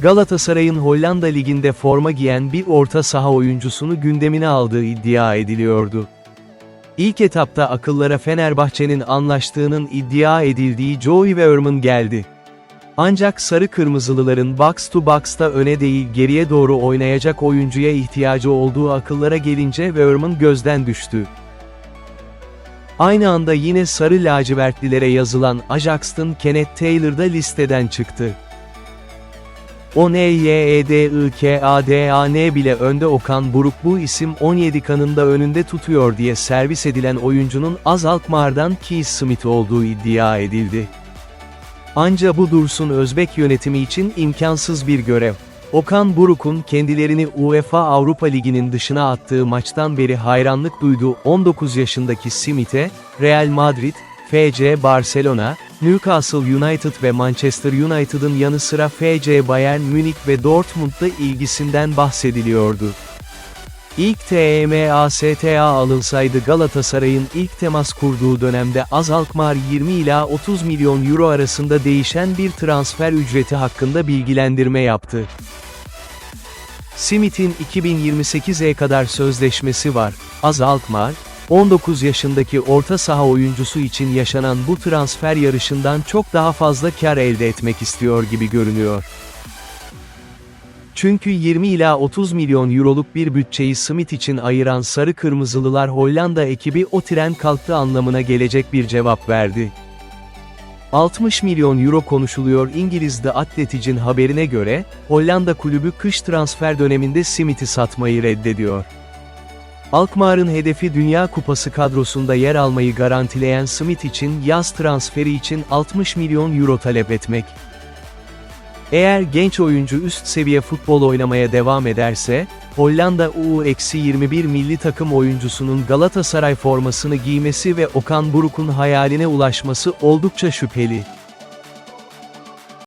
Galatasaray'ın Hollanda Ligi'nde forma giyen bir orta saha oyuncusunu gündemine aldığı iddia ediliyordu. İlk etapta akıllara Fenerbahçe'nin anlaştığının iddia edildiği Joey Verman geldi. Ancak sarı kırmızılıların box to box'ta öne değil geriye doğru oynayacak oyuncuya ihtiyacı olduğu akıllara gelince Verman gözden düştü. Aynı anda yine sarı lacivertlilere yazılan Ajax'ın Kenneth Taylor da listeden çıktı. O N Y E D I K A D A N bile önde Okan Buruk bu isim 17 kanında önünde tutuyor diye servis edilen oyuncunun Az Alkmaar'dan Keith Smith olduğu iddia edildi. Anca bu Dursun Özbek yönetimi için imkansız bir görev. Okan Buruk'un kendilerini UEFA Avrupa Ligi'nin dışına attığı maçtan beri hayranlık duyduğu 19 yaşındaki Smith'e, Real Madrid, FC Barcelona, Newcastle United ve Manchester United'ın yanı sıra FC Bayern Münih ve Dortmund'da ilgisinden bahsediliyordu. İlk TMASTA alınsaydı Galatasaray'ın ilk temas kurduğu dönemde Az Alkmaar 20 ila 30 milyon euro arasında değişen bir transfer ücreti hakkında bilgilendirme yaptı. Smith'in 2028'e kadar sözleşmesi var. Az Alkmaar, 19 yaşındaki orta saha oyuncusu için yaşanan bu transfer yarışından çok daha fazla kar elde etmek istiyor gibi görünüyor. Çünkü 20 ila 30 milyon euroluk bir bütçeyi Smith için ayıran Sarı Kırmızılılar Hollanda ekibi o tren kalktı anlamına gelecek bir cevap verdi. 60 milyon euro konuşuluyor İngiliz The Athletic'in haberine göre, Hollanda kulübü kış transfer döneminde Smith'i satmayı reddediyor. Alkmaar'ın hedefi Dünya Kupası kadrosunda yer almayı garantileyen Smith için yaz transferi için 60 milyon euro talep etmek. Eğer genç oyuncu üst seviye futbol oynamaya devam ederse, Hollanda U-21 milli takım oyuncusunun Galatasaray formasını giymesi ve Okan Buruk'un hayaline ulaşması oldukça şüpheli.